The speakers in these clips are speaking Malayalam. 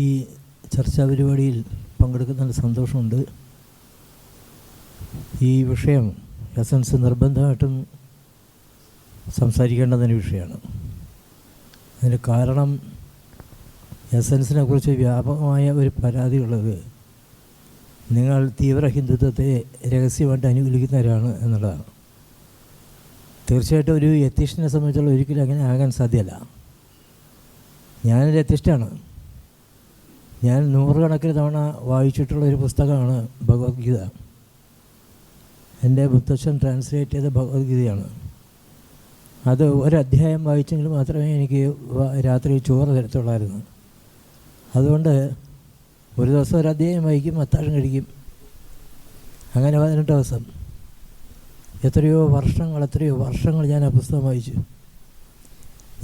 ഈ ചർച്ചാ പരിപാടിയിൽ പങ്കെടുക്കുന്നതിൽ സന്തോഷമുണ്ട്. ഈ വിഷയം എസൻസ് നിർബന്ധമായിട്ടും സംസാരിക്കേണ്ടതിന് വിഷയമാണ്. അതിന് കാരണം എസൻസിനെ കുറിച്ച് വ്യാപകമായ ഒരു പരാതി ഉള്ളത് നിങ്ങൾ തീവ്ര ഹിന്ദുത്വത്തെ രഹസ്യമായിട്ട് അനുകൂലിക്കുന്നവരാണ് എന്നുള്ളതാണ്. തീർച്ചയായിട്ടും ഒരു എത്തിസ്റ്റിനെ സംബന്ധിച്ചുള്ള ഒരിക്കലും അങ്ങനെ ആകാൻ സാധ്യമല്ല. ഞാനൊരു എത്തിസ്റ്റാണ് ഞാൻ നൂറുകണക്കിന് തവണ വായിച്ചിട്ടുള്ള ഒരു പുസ്തകമാണ് ഭഗവത്ഗീത. എന്റെ മുത്തച്ഛൻ ട്രാൻസ്ലേറ്റ് ചെയ്ത ഭഗവത്ഗീതയാണ്. അത് ഒരധ്യായം വായിച്ചെങ്കിൽ മാത്രമേ എനിക്ക് രാത്രി ചോറ് തരത്തുള്ളായിരുന്നു. അതുകൊണ്ട് ഒരു ദിവസം ഒരു അധ്യായം വായിക്കും അത്താഴം കഴിക്കും. അങ്ങനെ പതിനെട്ട് ദിവസം. എത്രയോ വർഷങ്ങൾ എത്രയോ വർഷങ്ങൾ ഞാൻ ആ പുസ്തകം വായിച്ചു.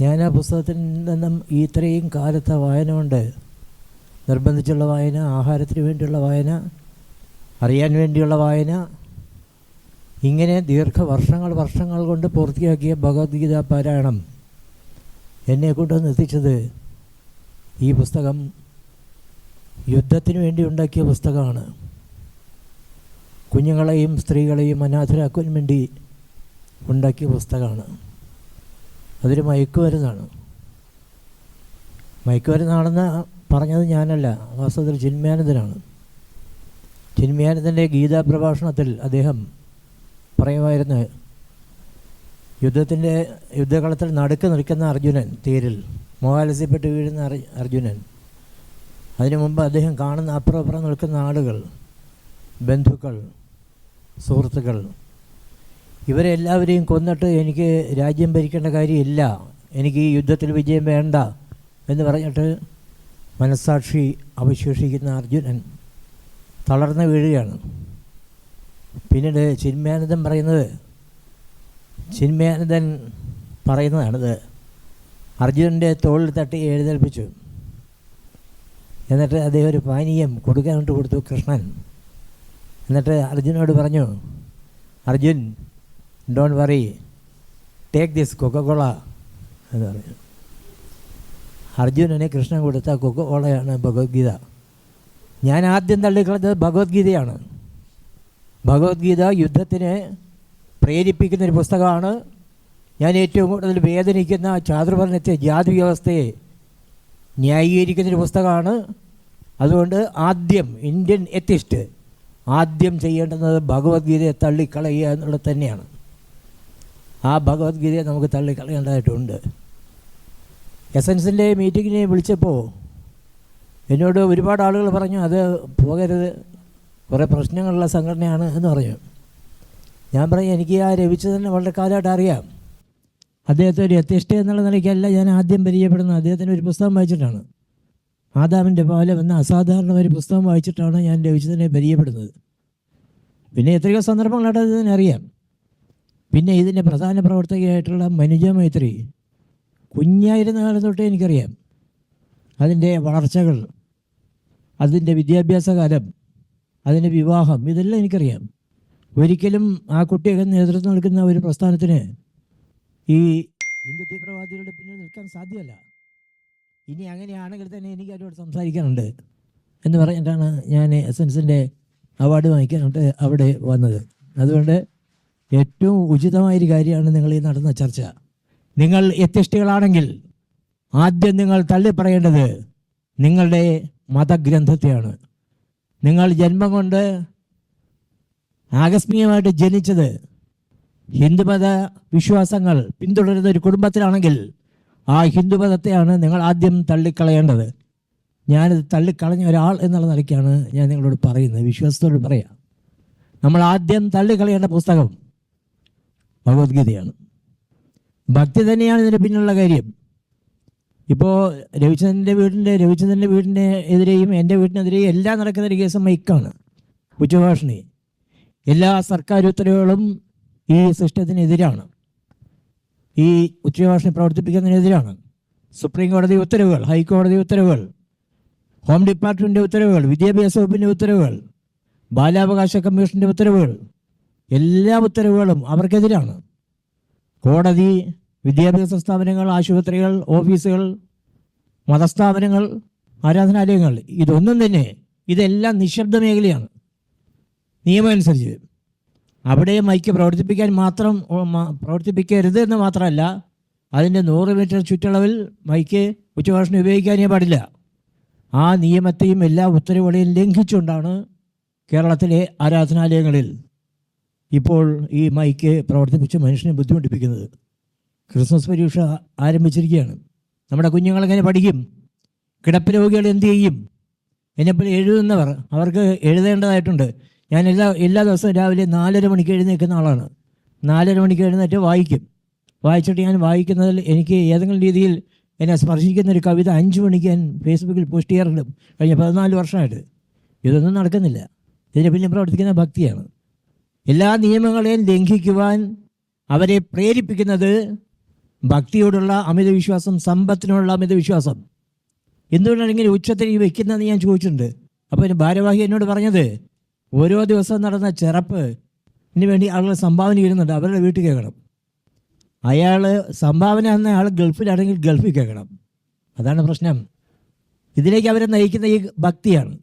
ഞാൻ ആ പുസ്തകത്തിൽ നിന്നും ഇത്രയും കാലത്തെ വായന കൊണ്ട് നിർബന്ധിച്ചുള്ള വായന ആഹാരത്തിന് വേണ്ടിയുള്ള വായന അറിയാൻ വേണ്ടിയുള്ള വായന ഇങ്ങനെ ദീർഘവർഷങ്ങൾ വർഷങ്ങൾ കൊണ്ട് പൂർത്തിയാക്കിയ ഭഗവത്ഗീത പാരായണം എന്നെ കൊണ്ടുവന്ന് എത്തിച്ചത് ഈ പുസ്തകം യുദ്ധത്തിന് വേണ്ടി ഉണ്ടാക്കിയ പുസ്തകമാണ്. കുഞ്ഞുങ്ങളെയും സ്ത്രീകളെയും അനാഥരാക്കുവാൻ വേണ്ടി ഉണ്ടാക്കിയ പുസ്തകമാണ്. അതൊരു മയക്കുമരുന്നാണ്. മയക്കുമരുന്നാണെന്ന് പറഞ്ഞത് ഞാനല്ല. വാസ്തവത്തിൽ ചിന്മയാനന്ദനാണ്. ചിന്മയാനന്ദന്റെ ഗീതാ പ്രഭാഷണത്തിൽ അദ്ദേഹം പറയുമായിരുന്നു യുദ്ധത്തിന്റെ യുദ്ധകളത്തിൽ നടുക്ക് നിൽക്കുന്ന അർജുനൻ തേരിൽ മോഹാലസ്യപ്പെട്ട് വീഴുന്ന അർ- അർജുനൻ. അതിനു മുമ്പ് അദ്ദേഹം കാണുന്ന അപ്പുറം അപ്പുറം നിൽക്കുന്ന ആളുകൾ ബന്ധുക്കൾ സുഹൃത്തുക്കൾ. ഇവരെ എല്ലാവരെയും കൊന്നിട്ട് എനിക്ക് രാജ്യം ഭരിക്കേണ്ട കാര്യമില്ല. എനിക്ക് ഈ യുദ്ധത്തിൽ വിജയം വേണ്ട എന്ന് പറഞ്ഞിട്ട് മനസ്സാക്ഷി അവശേഷിക്കുന്ന അർജുനൻ തളർന്ന് വീഴുകയാണ്. പിന്നീട് ചിന്മയാനന്ദൻ പറയുന്നത് ചിന്മയാനന്ദൻ പറയുന്നതാണിത്. അർജുനന്റെ തോളിൽ തട്ടി എഴുന്നേൽപ്പിച്ചു. എന്നിട്ട് അദ്ദേഹം ഒരു പാനീയം കൊടുക്കാനായിട്ട് കൊടുത്തു കൃഷ്ണൻ. എന്നിട്ട് അർജുനോട് പറഞ്ഞു Arjun don't worry take this Coca-Cola എന്ന് പറഞ്ഞു. അർജുനനെ കൃഷ്ണൻ കൊടുത്ത കൊക്കോളയാണ് ഭഗവത്ഗീത. ഞാൻ ആദ്യം തള്ളിക്കളഞ്ഞത് ഭഗവത്ഗീതയാണ്. ഭഗവത്ഗീത യുദ്ധത്തിന് പ്രേരിപ്പിക്കുന്ന ഒരു പുസ്തകമാണ്. ഞാൻ ഏറ്റവും കൂടുതൽ വേദനിക്കുന്ന ചാതുർവർണത്തെ ജാതി വ്യവസ്ഥയെ ന്യായീകരിക്കുന്നൊരു പുസ്തകമാണ്. അതുകൊണ്ട് ആദ്യം ഇന്ത്യൻ എത്തിസ്റ്റ് ആദ്യം ചെയ്യേണ്ടുന്നത് ഭഗവത്ഗീതയെ തള്ളിക്കളയുക എന്നുള്ളത് തന്നെയാണ്. ആ ഭഗവത്ഗീതയെ നമുക്ക് തള്ളിക്കളയേണ്ടതായിട്ടുണ്ട്. എസൻസിന്റെ മീറ്റിങ്ങിനെ വിളിച്ചപ്പോൾ എന്നോട് ഒരുപാട് ആളുകൾ പറഞ്ഞു അത് പോകരുത്. കുറേ പ്രശ്നങ്ങളുള്ള സംഘടനയാണ് എന്ന് പറഞ്ഞു. ഞാൻ പറഞ്ഞു എനിക്ക് ആ രവിച്ചന്ദ്രനെ വളരെ കാലമായിട്ട് അറിയാം. അദ്ദേഹത്തെ ഒരു യഥിഷ്ഠ എന്നുള്ള നിലയ്ക്കല്ല ഞാൻ ആദ്യം പരിചയപ്പെടുന്നത്. അദ്ദേഹത്തിന്റെ ഒരു പുസ്തകം വായിച്ചിട്ടാണ്. ആദാമിന്റെ പാലം എന്ന അസാധാരണ ഒരു പുസ്തകം വായിച്ചിട്ടാണ് ഞാൻ രവിച്ചതിനെ പരിചയപ്പെടുന്നത്. പിന്നെ എത്രയോ സന്ദർഭങ്ങളായിട്ട് അതിനെ അറിയാം. പിന്നെ ഇതിന്റെ പ്രധാന പ്രവർത്തകയായിട്ടുള്ള മനുജ മൈത്രി കുഞ്ഞായിരുന്ന കാലം തൊട്ടേ എനിക്കറിയാം. അതിന്റെ വളർച്ചകൾ അതിന്റെ വിദ്യാഭ്യാസ കാലം അതിന്റെ വിവാഹം ഇതെല്ലാം എനിക്കറിയാം. ഒരിക്കലും ആ കുട്ടിയൊക്കെ നേതൃത്വം നൽകുന്ന ഒരു പ്രസ്ഥാനത്തിന് ഈ ഹിന്ദു തീവ്രവാദികളുടെ പിന്നിൽ നിൽക്കാൻ സാധ്യമല്ല. ഇനി അങ്ങനെയാണെങ്കിൽ തന്നെ എനിക്ക് അവരോട് സംസാരിക്കാനുണ്ട് എന്ന് പറഞ്ഞിട്ടാണ് ഞാൻ എസ് എൻസിന്റെ അവാർഡ് വാങ്ങിക്കാനായിട്ട് അവിടെ വന്നത്. അതുകൊണ്ട് ഏറ്റവും ഉചിതമായൊരു കാര്യമാണ് നിങ്ങൾ ഈ നടന്ന ചർച്ച. നിങ്ങൾ എത്തിഷ്ടികളാണെങ്കിൽ ആദ്യം നിങ്ങൾ തള്ളിപ്പറയേണ്ടത് നിങ്ങളുടെ മതഗ്രന്ഥത്തെയാണ്. നിങ്ങൾ ജന്മം കൊണ്ട് ആകസ്മികമായിട്ട് ജനിച്ചത് ഹിന്ദുമത വിശ്വാസങ്ങൾ പിന്തുടരുന്ന ഒരു കുടുംബത്തിലാണെങ്കിൽ ആ ഹിന്ദുമതത്തെയാണ് നിങ്ങൾ ആദ്യം തള്ളിക്കളയേണ്ടത്. ഞാനിത് തള്ളിക്കളഞ്ഞ ഒരാൾ എന്നുള്ള നിലയ്ക്കാണ് ഞാൻ നിങ്ങളോട് പറയുന്നത്. വിശ്വാസത്തോട് പറയാം. നമ്മൾ ആദ്യം തള്ളിക്കളയേണ്ട പുസ്തകം ഭഗവത്ഗീതയാണ്. ഭക്തി തന്നെയാണ് ഇതിന് പിന്നിലുള്ള കാര്യം. ഇപ്പോൾ രവിചന്ദ്രന്റെ വീടിന്റെ രവിചന്ദ്രന്റെ വീടിന്റെ എതിരെയും എന്റെ വീടിനെതിരെയും എല്ലാം നടക്കുന്ന ഒരു കേസ് മൈക്കാണ്. ഉച്ചഭാഷണി. എല്ലാ സർക്കാർ ഉത്തരവുകളും ഈ സിസ്റ്റത്തിനെതിരാണ്. ഈ ഉച്ചഭാഷണി പ്രവർത്തിപ്പിക്കുന്നതിനെതിരാണ്. സുപ്രീം കോടതി ഉത്തരവുകൾ ഹൈക്കോടതി ഉത്തരവുകൾ ഹോം ഡിപ്പാർട്ട്മെന്റിന്റെ ഉത്തരവുകൾ വിദ്യാഭ്യാസ വകുപ്പിന്റെ ഉത്തരവുകൾ ബാലാവകാശ കമ്മീഷന്റെ ഉത്തരവുകൾ എല്ലാ ഉത്തരവുകളും അവർക്കെതിരാണ്. കോടതി വിദ്യാഭ്യാസ സ്ഥാപനങ്ങൾ ആശുപത്രികൾ ഓഫീസുകൾ മതസ്ഥാപനങ്ങൾ ആരാധനാലയങ്ങൾ ഇതൊന്നും തന്നെ ഇതെല്ലാം നിശബ്ദ മേഖലയാണ്. നിയമം അനുസരിച്ച് അവിടെ മൈക്ക് പ്രവർത്തിപ്പിക്കാൻ മാത്രം പ്രവർത്തിപ്പിക്കരുത് എന്ന് മാത്രമല്ല അതിന്റെ നൂറ് മീറ്റർ ചുറ്റളവിൽ മൈക്ക് ഉച്ചഭാഷണം ഉപയോഗിക്കാനേ പാടില്ല. ആ നിയമത്തെയും എല്ലാ ഉത്തരവുകളെയും ലംഘിച്ചുകൊണ്ടാണ് കേരളത്തിലെ ആരാധനാലയങ്ങളിൽ ഇപ്പോൾ ഈ മൈക്ക് പ്രവർത്തിപ്പിച്ച് മനുഷ്യനെ ബുദ്ധിമുട്ടിപ്പിക്കുന്നത്. ക്രിസ്മസ് പരീക്ഷ ആരംഭിച്ചിരിക്കുകയാണ്. നമ്മുടെ കുഞ്ഞുങ്ങളെങ്ങനെ പഠിക്കും? കിടപ്പ് രോഗികൾ എന്ത് ചെയ്യും? എന്നെപ്പോലെ എഴുതുന്നവർ അവർക്ക് എഴുതേണ്ടതായിട്ടുണ്ട്. ഞാൻ എല്ലാ എല്ലാ ദിവസവും രാവിലെ നാലര മണിക്ക് എഴുന്നേൽക്കുന്ന ആളാണ്. നാലര മണിക്ക് എഴുന്നേറ്റ് വായിക്കും. വായിച്ചിട്ട് ഞാൻ വായിക്കുന്നതിൽ എനിക്ക് ഏതെങ്കിലും രീതിയിൽ എന്നെ സ്പർശിക്കുന്ന ഒരു കവിത അഞ്ച് മണിക്ക് ഞാൻ ഫേസ്ബുക്കിൽ പോസ്റ്റ് ചെയ്യാറുണ്ട്. കഴിഞ്ഞ പതിനാല് വർഷമായിട്ട്. ഇതൊന്നും നടക്കുന്നില്ല. ഇതിന് പിന്നെ പ്രവർത്തിക്കുന്ന ഭക്തിയാണ്. എല്ലാ നിയമങ്ങളെയും ലംഘിക്കുവാൻ അവരെ പ്രേരിപ്പിക്കുന്നത് ഭക്തിയോടുള്ള അമിത വിശ്വാസം സമ്പത്തിനോടുള്ള അമിത വിശ്വാസം എന്തുകൊണ്ടാണ് ഇങ്ങനെ ഉച്ചത്തിൽ ഈ വെക്കുന്നതെന്ന് ഞാൻ ചോദിച്ചിട്ടുണ്ട്. അപ്പോൾ എന്റെ ഭാരവാഹി എന്നോട് പറഞ്ഞത് ഓരോ ദിവസം നടന്ന ചെറപ്പ് ഇതിന് വേണ്ടി ആളുകൾ സംഭാവന ചെയ്യുന്നുണ്ട് അവരുടെ വീട്ടിൽ കേൾക്കണം. അയാൾ സംഭാവന എന്ന ആൾ ഗൾഫിലാണെങ്കിൽ ഗൾഫിൽ കേൾക്കണം. അതാണ് പ്രശ്നം. ഇതിലേക്ക് അവരെ നയിക്കുന്ന ഈ ഭക്തിയാണ്.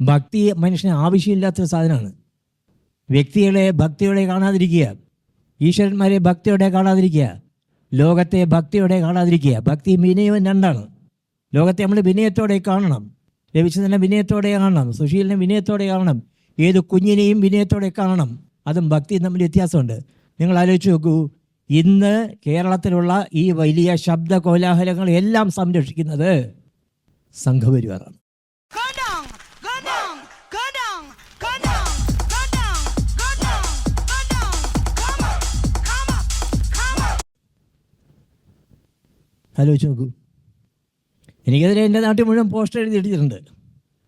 ഭക്തി മനുഷ്യന് ആവശ്യമില്ലാത്തൊരു സാധനമാണ്. വ്യക്തികളെ ഭക്തിയോടെ കാണാതിരിക്കുക. ഈശ്വരന്മാരെ ഭക്തിയോടെ കാണാതിരിക്കുക. ലോകത്തെ ഭക്തിയോടെ കാണാതിരിക്കുക. ഭക്തി വിനയവും രണ്ടാണ്. ലോകത്തെ നമ്മൾ വിനയത്തോടെ കാണണം. രവിചന്ദ്രനെ വിനയത്തോടെ കാണണം. സുശീലിനെ വിനയത്തോടെ കാണണം. ഏത് കുഞ്ഞിനെയും വിനയത്തോടെ കാണണം. അതും ഭക്തി തമ്മിൽ വ്യത്യാസമുണ്ട്. നിങ്ങൾ ആലോചിച്ച് നോക്കൂ. ഇന്ന് കേരളത്തിലുള്ള ഈ വലിയ ശബ്ദ കോലാഹലങ്ങൾ എല്ലാം സംരക്ഷിക്കുന്നത് സംഘപരിവാറാണ്. ആലോചിച്ച് നോക്കൂ. എനിക്കെതിരെ എന്റെ നാട്ടിൽ മുഴുവൻ പോസ്റ്റർ എഴുതി എടുത്തിട്ടുണ്ട്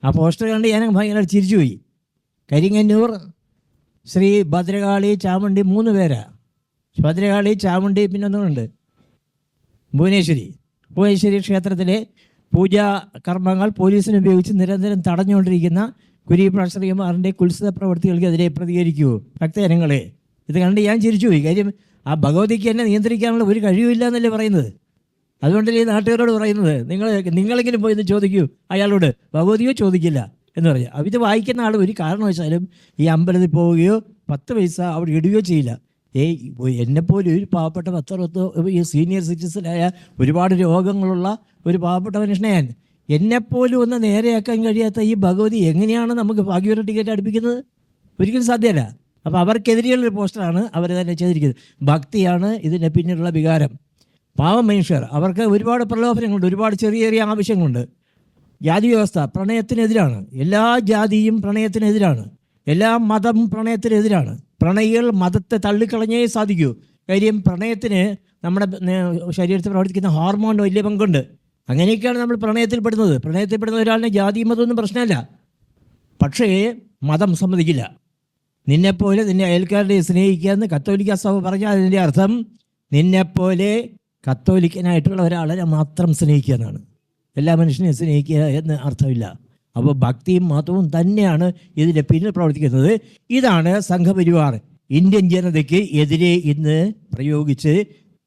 ആ പോസ്റ്റർ കണ്ട് ഞാൻ ഭയങ്കര ചിരിച്ചുപോയി കരിങ്ങന്നൂർ ശ്രീ ഭദ്രകാളി ചാമുണ്ടി മൂന്ന് പേരാ. ഭദ്രകാളി ചാമുണ്ടി പിന്നെ ഒന്നുമുണ്ട് ഭുവനേശ്വരി. ഭുവനേശ്വരി ക്ഷേത്രത്തിലെ പൂജാ കർമ്മങ്ങൾ പോലീസിന് ഉപയോഗിച്ച് നിരന്തരം തടഞ്ഞുകൊണ്ടിരിക്കുന്ന കുരീപ്ര കുത്സിത പ്രവൃത്തികൾക്കെതിരെ പ്രതികരിക്കൂ. ഭക്തജനങ്ങളെ ഇത് കണ്ട് ഞാൻ ചിരിച്ചുപോയി കാര്യം ആ ഭഗവതിക്ക് എന്നെ നിയന്ത്രിക്കാനുള്ള ഒരു കഴിവില്ല എന്നല്ലേ പറയുന്നത്? അതുകൊണ്ടല്ലേ ഈ നാട്ടുകാരോട് പറയുന്നത്? നിങ്ങൾ നിങ്ങളെങ്കിലും പോയി ഒന്ന് ചോദിക്കൂ. അയാളോട് ഭഗവതിയോ ചോദിക്കില്ല എന്ന് പറയാം ഇത് വായിക്കുന്ന ആൾ ഒരു കാരണവശാലും ഈ അമ്പലത്തിൽ പോവുകയോ പത്ത് പൈസ അവിടെ ഇടുകയോ ചെയ്യില്ല. ഏയ് എന്നെപ്പോലെ ഒരു പാവപ്പെട്ട പത്തറുപത്തോ ഈ സീനിയർ സിറ്റിസനായ ഒരുപാട് രോഗങ്ങളുള്ള ഒരു പാവപ്പെട്ട മനുഷ്യനെ എന്നെപ്പോലും ഒന്ന് നേരെയാക്കാൻ കഴിയാത്ത ഈ ഭഗവതി എങ്ങനെയാണ് നമുക്ക് ഭാഗ്യവര ടിക്കറ്റ് അടുപ്പിക്കുന്നത്? ഒരിക്കലും സാധ്യമല്ല. അപ്പോൾ അവർക്കെതിരെയുള്ളൊരു പോസ്റ്ററാണ് അവർ തന്നെ ചെയ്തിരിക്കുന്നത്. ഭക്തിയാണ് ഇതിന്റെ പിന്നിലുള്ള വികാരം. പാവം മനുഷ്യർ. അവർക്ക് ഒരുപാട് പ്രലോഭനങ്ങളുണ്ട്. ഒരുപാട് ചെറിയ ചെറിയ ആവശ്യങ്ങളുണ്ട്. ജാതി വ്യവസ്ഥ പ്രണയത്തിനെതിരാണ്. എല്ലാ ജാതിയും പ്രണയത്തിനെതിരാണ്. എല്ലാ മതം പ്രണയത്തിനെതിരാണ്. പ്രണയികൾ മതത്തെ തള്ളിക്കളഞ്ഞേ സാധിക്കൂ. കാര്യം പ്രണയത്തിന് നമ്മുടെ ശരീരത്തിൽ പ്രവർത്തിക്കുന്ന ഹോർമോൺ വലിയ പങ്കുണ്ട്. അങ്ങനെയൊക്കെയാണ് നമ്മൾ പ്രണയത്തിൽ പ്രണയത്തിൽപ്പെടുന്ന ഒരാളിനെ ജാതി മതമൊന്നും പ്രശ്നമല്ല. പക്ഷേ മതം സമ്മതിക്കില്ല. നിന്നെപ്പോലെ നിന്നെ അയൽക്കാരുടെ സ്നേഹിക്കുക എന്ന് കത്തോലിക്ക സഭ പറഞ്ഞാൽ അതിന്റെ അർത്ഥം നിന്നെപ്പോലെ കത്തോലിക്കനായിട്ടുള്ള ഒരാളെ മാത്രം സ്നേഹിക്കുക എന്നാണ്. എല്ലാ മനുഷ്യനെയും സ്നേഹിക്കുക എന്ന് അർത്ഥമില്ല. അപ്പോൾ ഭക്തിയും മതവും തന്നെയാണ് ഇതിന്റെ പിന്നിൽ പ്രവർത്തിക്കുന്നത്. ഇതാണ് സംഘപരിവാർ. ഇന്ത്യൻ ജനതയ്ക്ക് എതിരെ ഇന്ന് പ്രയോഗിച്ച്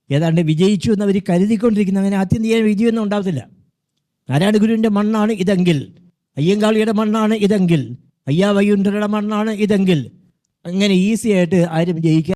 ഏതാണ്ട് വിജയിച്ചു എന്നവർ കരുതിക്കൊണ്ടിരിക്കുന്ന. അങ്ങനെ ആത്യന്തിക വിജയമൊന്നും ഉണ്ടാകത്തില്ല നാരായണ ഗുരുവിന്റെ മണ്ണാണ് ഇതെങ്കിൽ അയ്യങ്കാളിയുടെ മണ്ണാണ് ഇതെങ്കിൽ അയ്യാവയ്യുണ്ടരുടെ മണ്ണാണ് ഇതെങ്കിൽ അങ്ങനെ ഈസി ആയിട്ട് ആരും ജയിക്കാൻ